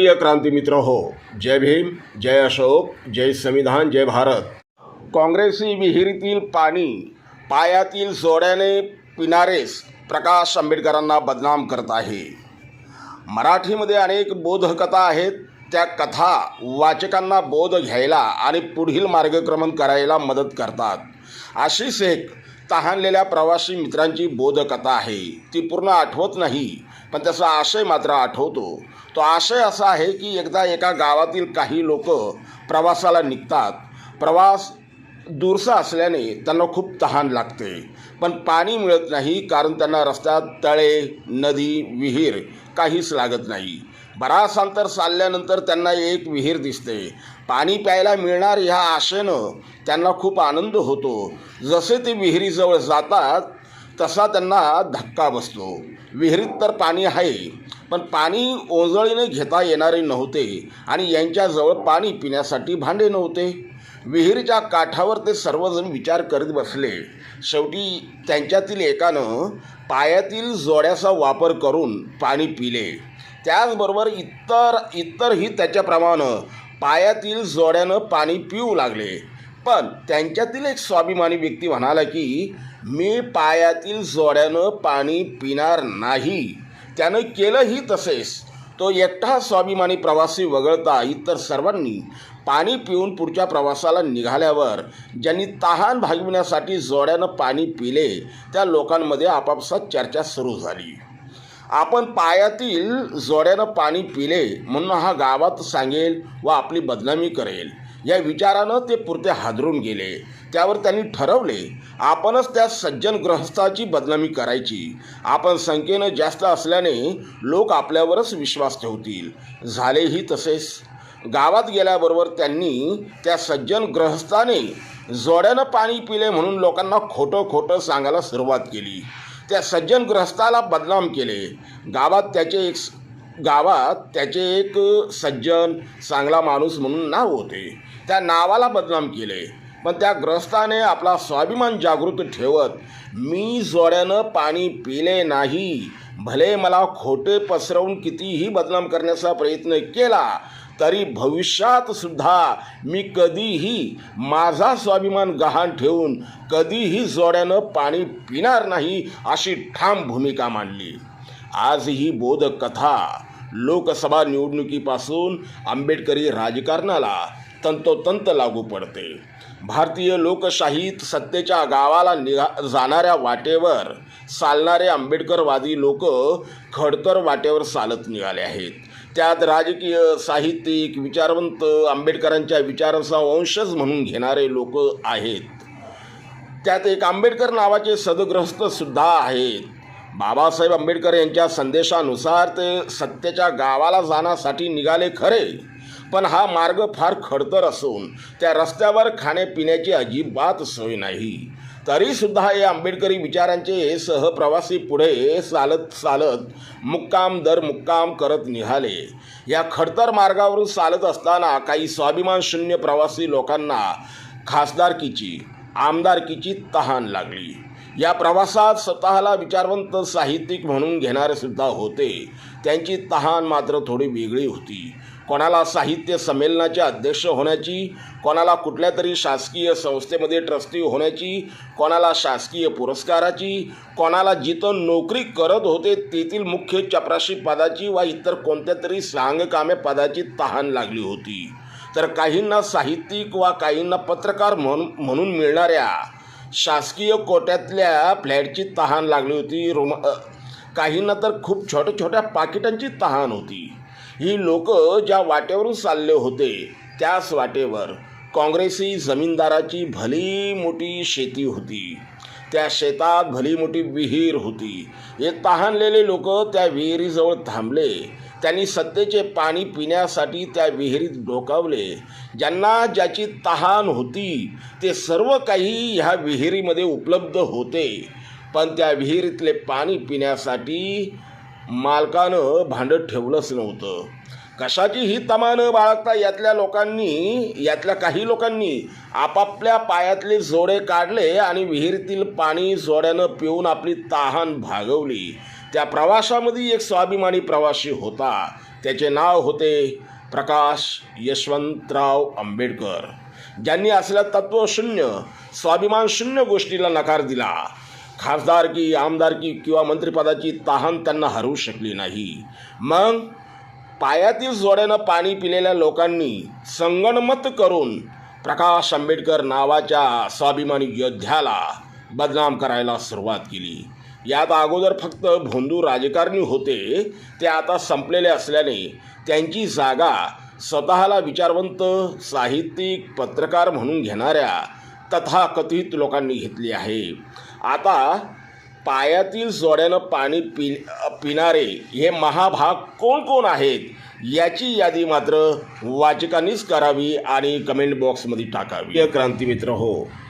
प्रिय क्रांतीमित्र हो जय भीम जय अशोक जय संविधान जय भारत. काँग्रेसी विहिरीतील पाणी पायातील सोड्याने पिणारेस प्रकाश आंबेडकरांना बदनाम करत आहे. मराठीमध्ये अनेक बोधकथा आहेत त्या कथा वाचकांना बोध घ्यायला आणि पुढील मार्गक्रमण करायला मदत करतात. अशीच एक तहानलेल्या प्रवासी मित्रांची बोधकथा आहे ती पूर्ण आठवत नाही. पण त्याचा आशय मात्र आठवतो. तो आशय असा आहे की एकदा एका गावातील काही लोक प्रवासाला निघतात. प्रवास दूरसा असल्याने त्यांना खूप तहान लागते. पण पाणी मिळत नाही कारण त्यांना रस्त्यात तळे नदी विहीर काहीच लागत नाही. बराच अंतर चालल्यानंतर त्यांना एक विहीर दिसते. पाणी प्यायला मिळणार ह्या आशेनं त्यांना खूप आनंद होतो. जसे ते विहिरीजवळ जातात तसा त्यांना धक्का बसतो. विहिरीत तर पाणी आहे पण पाणी ओंजळीने घेता येणारे नव्हते आणि यांच्याजवळ पाणी पिण्यासाठी भांडे नव्हते. विहिरीच्या काठावर ते सर्वजण विचार करीत बसले. शेवटी त्यांच्यातील एकानं पायातील जोड्याचा वापर करून पाणी पिले. त्याचबरोबर इतर इतरही त्याच्याप्रमाणे पायातील जोड्यानं पाणी पिऊ लागले. पण त्यांच्यातील एक स्वाभिमानी व्यक्ती म्हणाला की मी पायातील जोड्यानं पाणी पिणार नाही. त्यानं केलंही तसेच. तो एकटा स्वाभिमानी प्रवासी वगळता इतर सर्वांनी पाणी पिऊन पुढच्या प्रवासाला निघाल्यावर ज्यांनी तहान भागविण्यासाठी जोड्यानं पाणी पिले त्या लोकांमध्ये आपापसात चर्चा सुरू झाली. आपण पायातील जोड्यानं पाणी पिले म्हणून हा गावात सांगेल व आपली बदनामी करेल. या विचारानं ते पुरते हादरून गेले. त्यावर त्यांनी ठरवले आपणच त्या सज्जन ग्रहस्थाची बदनामी करायची. आपण संख्येनं जास्त असल्याने लोक आपल्यावरच विश्वास ठेवतील. झालेही तसेच. गावात गेल्याबरोबर त्यांनी त्या सज्जन ग्रहस्थाने जोड्यानं पाणी पिले म्हणून लोकांना खोटं खोटं सांगायला सुरुवात केली. त्या सज्जनग्रस्ताला बदनाम केले. गावात त्याचे एक गावात त्याचे एक सज्जन चांगला माणूस म्हणून नाव होते. त्या नावाला बदनाम केले. पण त्या ग्रस्ताने आपला स्वाभिमान जागृत ठेवत मी जोड्यानं पाणी पिले नाही. भले मला खोटे पसरवून कितीही बदनाम करण्याचा प्रयत्न केला तरी भविष्यात सुद्धा मी कधीही माझा स्वाभिमान गहाण ठेवून कधीही जोड्यानं पाणी पिणार नाही अशी ठाम भूमिका मांडली. आज ही बोधकथा लोकसभा निवडणुकीपासून आंबेडकरी राजकारणाला तंतोतंत लागू पडते. भारतीय लोकशाहीत सत्तेच्या गावाला निघा जाणाऱ्या वाटेवर चालणारे आंबेडकरवादी लोक खडतर वाटेवर चालत निघाले आहेत. त्यात राजकीय साहित्यिक विचारवंत आंबेडकरांच्या विचारांचा वंशज म्हणून घेणारे लोक आहेत. त्यात एक आंबेडकर नावाचे सदग्रस्तसुद्धा आहेत. बाबासाहेब आंबेडकर यांच्या संदेशानुसार ते सत्तेच्या गावाला जाण्यासाठी निघाले खरे पण हा मार्ग फार खडतर असून त्या रस्त्यावर खाण्यापिण्याची अजिबात सोय नाही. तरीसुद्धा हे आंबेडकरी विचारांचे सहप्रवासी पुढे चालत चालत मुक्काम दर मुक्काम करत निघाले. या खडतर मार्गावरून चालत असताना काही स्वाभिमान शून्य प्रवासी लोकांना खासदारकीची आमदारकीची तहान लागली. या प्रवासात स्वतःला विचारवंत साहित्यिक म्हणून घेणारे सुद्धा होते. त्यांची तहान मात्र थोडी वेगळी होती. कोणाला साहित्य संमेलनाचे अध्यक्ष होण्याची कोणाला कुठल्या तरी शासकीय संस्थेमध्ये ट्रस्टी होण्याची कोणाला शासकीय पुरस्काराची कोणाला जिथं नोकरी करत होते तेथील मुख्य चपराशी पदाची वा इतर कोणत्या तरी सांगकामे पदाची तहान लागली होती. तर काहींना साहित्यिक वा काहींना पत्रकार म्हणून म्हणून मिळणाऱ्या शासकीय कोट्यातल्या फ्लॅटची तहान लागली होती. रोम काहींना तर खूप छोट्या छोट्या पाकिटांची तहान होती. ही लोक ज्या वाटेवरून चालले होते त्याच वाटेवर काँग्रेसी जमीनदाराची भली मोठी शेती होती. त्या शेतात भली मोठी विहीर होती. हे तहानलेले लोक त्या विहिरीजवळ थांबले. त्यांनी सत्तेचे पाणी पिण्यासाठी त्या विहिरीत डोकावले. ज्यांना ज्याची तहान होती ते सर्व काही ह्या विहिरीमध्ये उपलब्ध होते. पण त्या विहिरीतले पाणी पिण्यासाठी मालकानं भांडं ठेवलंच नव्हतं. कशाची ही तमानं बाळगता यातल्या लोकांनी यातल्या काही लोकांनी? आपापल्या पायातले जोडे काढले आणि विहिरीतील पाणी जोड्यानं पिऊन आपली तहान भागवली. त्या प्रवासामध्ये एक स्वाभिमानी प्रवासी होता. त्याचे नाव होते प्रकाश यशवंतराव आंबेडकर. ज्यांनी असल्या तत्त्वशून्य स्वाभिमान शून्य गोष्टीला नकार दिला. खासदारकी आमदारकी किंवा मंत्रिपदाची तहान त्यांना हरवू शकली नाही. मग पायातील जोड्यानं पाणी पिलेल्या लोकांनी संगणमत करून प्रकाश आंबेडकर नावाच्या स्वाभिमानी योद्ध्याला बदनाम करायला सुरुवात केली. यात अगोदर फक्त भोंदू राजकारणी होते ते आता संपलेले असल्याने त्यांची जागा स्वतःला विचारवंत साहित्यिक पत्रकार म्हणून घेणाऱ्या तथाकथित लोकांनी घेतली आहे. आता पायातील जोड्यानं पाणी पि पिणारे हे महाभाग कोण कोण आहेत याची यादी मात्र वाचकांनीच करावी आणि कमेंट बॉक्समध्ये टाकावी. या क्रांतीमित्र हो.